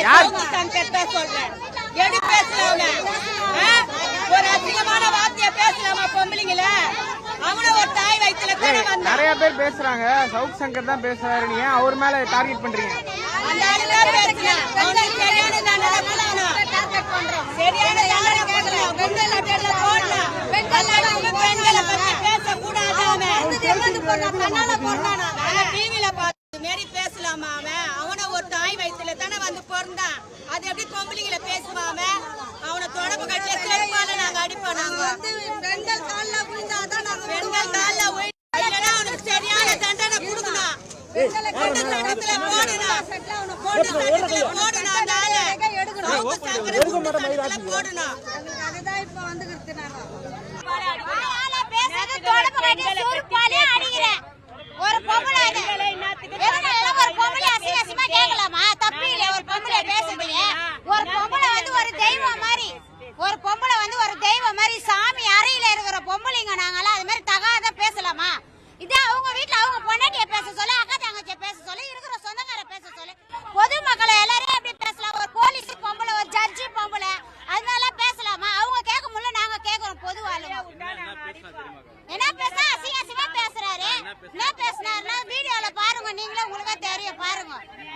யாரு? ஒரு அசிங்கமான வார்த்தைய பேசலாமா பொம்பளைங்கள? அவனும் ஒரு தாய் வந்தான். நிறைய பேர் பேசுறாங்க. சவுக் சங்கர் தான் பேசுறாரு. நீங்க ஏன் அவர் மேல டார்கெட் பண்றீங்க? அந்த ஆளு தான் பேசுனேன் அவனுக்கு சரியான தண்டனை கொடுக்கணும். சரியான தண்டனை கொடுக்கணும். பெண்கள் பேர்ல போடலாம் எல்லாருமே பெண்களை பத்தி பேசக்கூடாது அவன். டிவில பார்த்து மாரி பேசலாமா அவன் அவன ஒரு தாய் வயித்துல தானே வந்து பிறந்தான் அது எப்படி பொம்பளைங்கள பேசுவாம அவனை தொடர்பு கட்டிய செருப்பால நாங்க அடிப்போம் நாங்க பெண்கள் கால்ல விழுந்தாதான் நாங்க பெண்கள் கால்ல விழு- இல்லைன்னா அவனுக்கு சரியான தண்டனை கொடுக்கணும் சட்டத்துல போடணும் சட்டத்துல போடணும் அந்த ஆளை ஒரு பொம்பளை அது. எதனால ஒரு பொம்பளை அசிங்க அசிங்கமா கேட்கலாமா? தப்பு இல்ல, ஒரு பொம்பளை பேசுறதுல. ஒரு பொம்பளை வந்து ஒரு தெய்வம் மாதிரி ஒரு பொம்பளை வந்து ஒரு தெய்வம் மாதிரி சாமி அறையில இருக்கிற பொம்பளைங்க நாங்களாம் அது மாதிரி தகாத பேசலாமா இதே அவங்க வீட்ல அவங்க பொண்டாட்டிய பேச சொல்ல அக்கா தங்கச்சிய பேச சொல்ல இருக்கிற சொந்தக்கார பேச சொல்ல பொதுமக்களை எல்லாரையும் எப்படி பேசலாம் ஒரு போலீஸ் பொம்பளை ஒரு ஜட்ஜி பொம்பளை அது மாதிரிலாம் பேசலாமா அவங்க கேட்க முடியல நாங்க கேட்கறோம் பொது ஆளுங்க என்ன பேச அசிங்க அசிங்கமா பேசுறாரு என்ன பேசுனாருன்னா வீடியோல பாருங்க நீங்களே உங்களுக்கே தெரியும் பாருங்க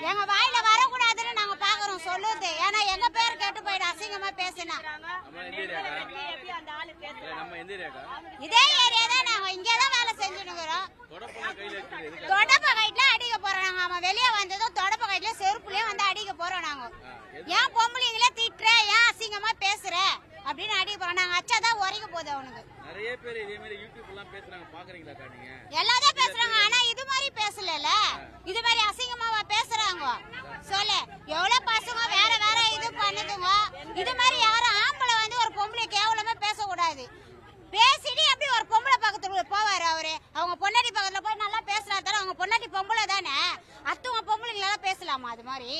எங்க வாயில வரக்கூடாதுன்னு நாங்க பாக்குறோம் சொல்லுது ஏன்னா எங்க பேர் கெட்டு போயிடும் அசிங்கமா பேசினா நம்ம எந்த ஏரியாக்கா இதே ஏரியா தான் நாங்க. இங்கே தான் வேலை செஞ்சுனுக்குறோம் தொடப்ப கைட்ல அடிக்க போறோம் நாங்க. அவன் வெளியே வந்ததும் தொடப்ப கைட்ல செருப்புலயே வந்து அடிக்க போறோம் நாங்க. ஏன் பொம்பளைங்களே திட்டுற? ஏன் அசிங்கமா பேசுற? அப்படின்னு அடிக்க போறோம். நாங்க அச்சாதான் உரைக்க போகுது அவனுக்கு. நிறைய பேர் இதே மாதிரி யூடியூப் எல்லாம் பேசுறாங்க. பாக்குறீங்களாக்கா நீங்க? எல்லாரும் பேசுறாங்க. ஆனா இது மாதிரி பேசல இது மாதிரி அசிங்கமாவா பேசுறாங்க? சொல்லு எவ்வளவு பசங்க வேற வேற இது பண்ணுதுங்க இது மாதிரி யாரும் ஆம்பளை வந்து ஒரு பொம்பளை கேவலமா பேசக்கூடாது பேசிட்டு எப்படி ஒரு பொம்பளை பக்கத்துல போவாரு அவரு? அவங்க பொண்டாட்டி பக்கத்துல போய் நல்லா பேசுறாரு தானே அவங்க பொண்டாட்டி பொம்பளை தானே? அத்தவங்க பொம்பளைங்களெல்லாம் பேசலாமா அது மாதிரி?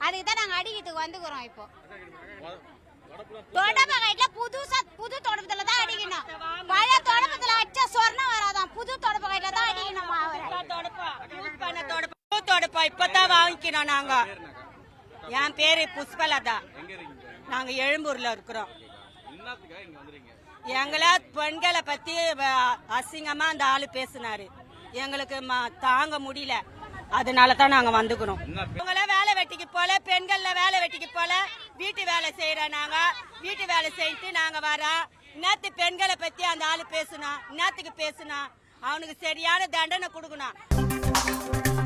அதுக்கு தான் நாங்க அடிக்கிறதுக்கு வந்துக்கிறோம் இப்போ. தொடப்ப கைட்ல புதுசா புது தொடப்பத்துல தான் அடிக்கணும். பழைய தொடப்பத்துல அடிச்சா சொர்ணம் வராதான் புது தொடப்ப கைட்ல தான் அடிக்கணுமா அவரை? தொடப்பா. இப்பதான் வாங்கிக்கணும் நாங்க. என் பேரு புஷ்பலதா. நாங்க எழும்பூர்ல இருக்கிறோம். எங்களை பெண்களை பத்தி வ- அசிங்கமா அந்த ஆளு பேசினாரு. எங்களுக்கு தாங்க முடியல. அதனால தான் நாங்க வந்துக்கிறோம். உங்கள வேலை வெட்டிக்கு போல பெண்கள்ல வேலை வெட்டிக்கு போல வீட்டு வேலை செய்யறோம் நாங்க. வீட்டு வேலை செஞ்சுட்டு நாங்க வரோம் இன்னத்து பெண்களை பத்தி அந்த ஆளு பேசுனா இன்னத்துக்கு பேசுனா அவனுக்கு சரியான தண்டனை கொடுக்கணும்.